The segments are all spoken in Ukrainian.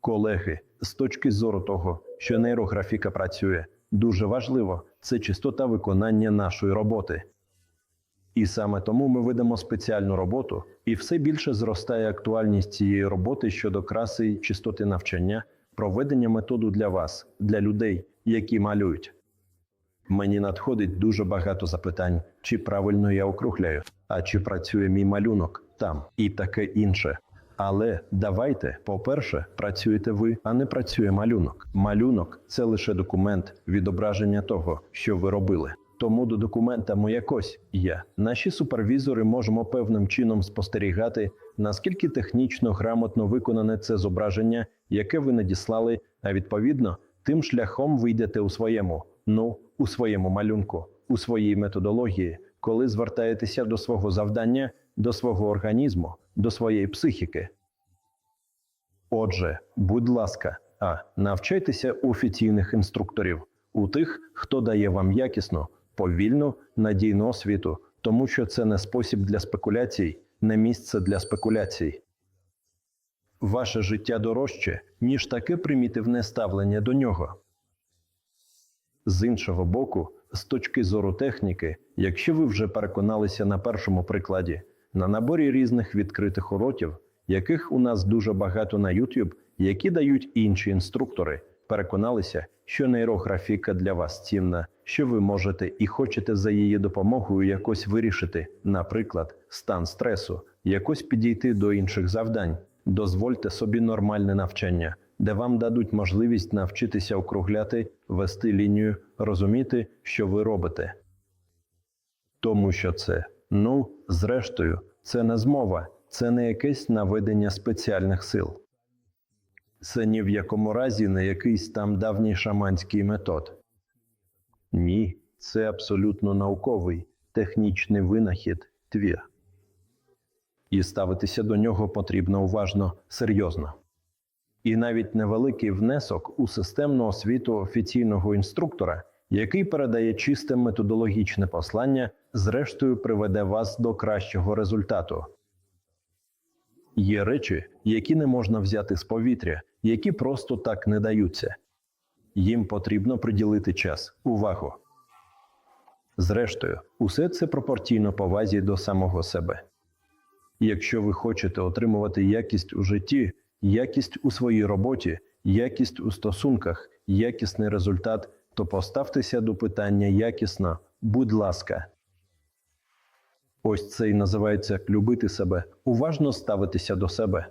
Колеги, з точки зору того, що нейрографіка працює, дуже важливо це чистота виконання нашої роботи. І саме тому ми ведемо спеціальну роботу, і все більше зростає актуальність цієї роботи щодо краси і чистоти навчання, проведення методу для вас, для людей, які малюють. Мені надходить дуже багато запитань, чи правильно я округляю, а чи працює мій малюнок там і таке інше. Але давайте, по-перше, працюєте ви, а не працює малюнок. Малюнок це лише документ, відображення того, що ви робили. Тому до документа якось є. Наші супервізори можемо певним чином спостерігати, наскільки технічно грамотно виконане це зображення, яке ви надіслали, а відповідно, тим шляхом ви йдете у своєму, ну, у своєму малюнку, у своїй методології, коли звертаєтеся до свого завдання, до свого організму, до своєї психіки. Отже, будь ласка, а навчайтеся у офіційних інструкторів, у тих, хто дає вам якісну, повільну, надійну освіту, тому що це не спосіб для спекуляцій, не місце для спекуляцій. Ваше життя дорожче, ніж таке примітивне ставлення до нього. З іншого боку, з точки зору техніки, якщо ви вже переконалися на першому прикладі, на наборі різних відкритих уроків, яких у нас дуже багато на YouTube, які дають інші інструктори, переконалися, що нейрографіка для вас цінна, що ви можете і хочете за її допомогою якось вирішити, наприклад, стан стресу, якось підійти до інших завдань. Дозвольте собі нормальне навчання, де вам дадуть можливість навчитися округляти, вести лінію, розуміти, що ви робите. Тому що це, ну, зрештою, це не змова, це не якесь наведення спеціальних сил. Це ні в якому разі не якийсь там давній шаманський метод. Ні, це абсолютно науковий, технічний винахід, твір. І ставитися до нього потрібно уважно, серйозно. І навіть невеликий внесок у системну освіту офіційного інструктора, який передає чисте методологічне послання, зрештою приведе вас до кращого результату. Є речі, які не можна взяти з повітря, які просто так не даються. Їм потрібно приділити час, увагу. Зрештою, усе це пропорційно повазі до самого себе. Якщо ви хочете отримувати якість у житті, якість у своїй роботі, якість у стосунках, якісний результат, то поставтеся до питання якісно, будь ласка. Ось це і називається любити себе, уважно ставитися до себе.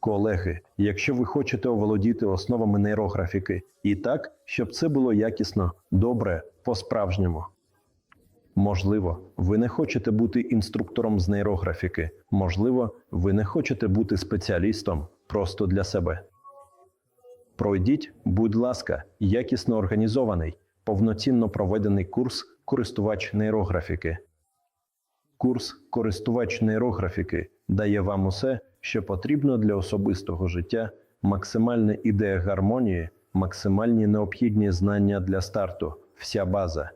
Колеги, якщо ви хочете оволодіти основами нейрографіки, і так, щоб це було якісно, добре, по-справжньому. Можливо, ви не хочете бути інструктором з нейрографіки, можливо, ви не хочете бути спеціалістом просто для себе. Пройдіть, будь ласка, якісно організований, повноцінно проведений курс користувач нейрографіки. Курс користувач нейрографіки дає вам усе, що потрібно для особистого життя, максимальна ідея гармонії, максимальні необхідні знання для старту, вся база.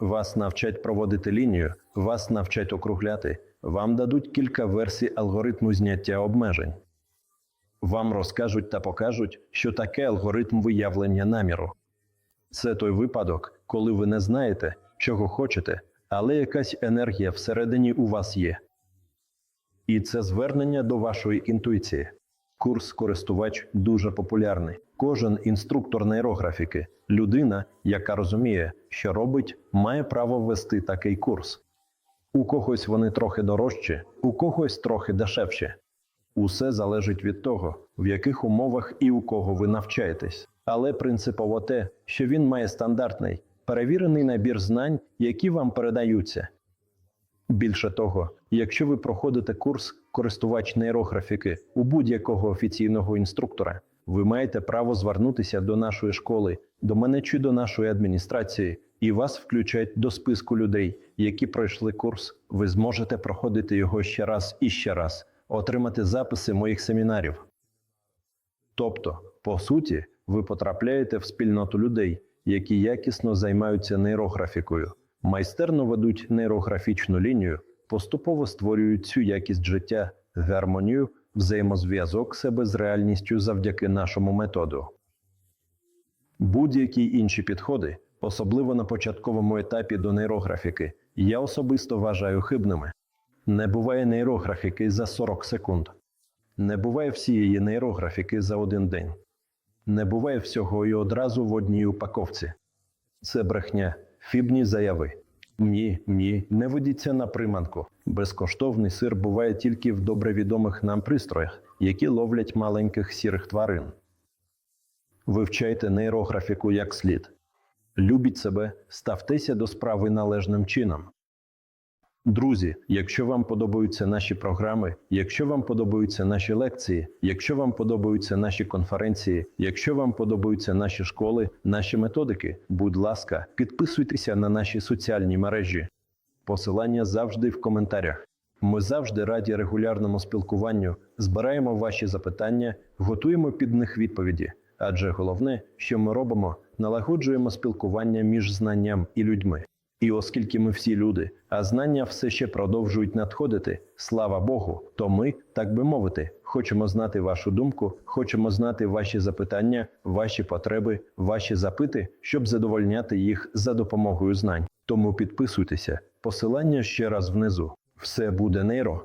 Вас навчать проводити лінію, вас навчать округляти, вам дадуть кілька версій алгоритму зняття обмежень. Вам розкажуть та покажуть, що таке алгоритм виявлення наміру. Це той випадок, коли ви не знаєте, чого хочете, але якась енергія всередині у вас є. І це звернення до вашої інтуїції. Курс користувач дуже популярний. Кожен інструктор нейрографіки, людина, яка розуміє, що робить, має право ввести такий курс. У когось вони трохи дорожчі, у когось трохи дешевші. Усе залежить від того, в яких умовах і у кого ви навчаєтесь. Але принципово те, що він має стандартний, перевірений набір знань, які вам передаються. Більше того, якщо ви проходите курс користувач нейрографіки у будь-якого офіційного інструктора, ви маєте право звернутися до нашої школи, до мене чи до нашої адміністрації, і вас включать до списку людей, які пройшли курс. Ви зможете проходити його ще раз і ще раз, отримати записи моїх семінарів. Тобто, по суті, ви потрапляєте в спільноту людей, які якісно займаються нейрографікою, майстерно ведуть нейрографічну лінію, поступово створюють цю якість життя, гармонію, взаємозв'язок себе з реальністю завдяки нашому методу. Будь-які інші підходи, особливо на початковому етапі до нейрографіки, я особисто вважаю хибними. Не буває нейрографіки за 40 секунд. Не буває всієї нейрографіки за один день. Не буває всього і одразу в одній упаковці. Це брехня, фібні заяви. Ні, ні, не ведіться на приманку. Безкоштовний сир буває тільки в добре відомих нам пристроях, які ловлять маленьких сірих тварин. Вивчайте нейрографіку як слід. Любіть себе, ставтеся до справи належним чином. Друзі, якщо вам подобаються наші програми, якщо вам подобаються наші лекції, якщо вам подобаються наші конференції, якщо вам подобаються наші школи, наші методики, будь ласка, підписуйтеся на наші соціальні мережі. Посилання завжди в коментарях. Ми завжди раді регулярному спілкуванню, збираємо ваші запитання, готуємо під них відповіді. Адже головне, що ми робимо, налагоджуємо спілкування між знанням і людьми. І оскільки ми всі люди, а знання все ще продовжують надходити, слава Богу, то ми, так би мовити, хочемо знати вашу думку, хочемо знати ваші запитання, ваші потреби, ваші запити, щоб задовольняти їх за допомогою знань. Тому підписуйтеся. Посилання ще раз внизу. Все буде нейро.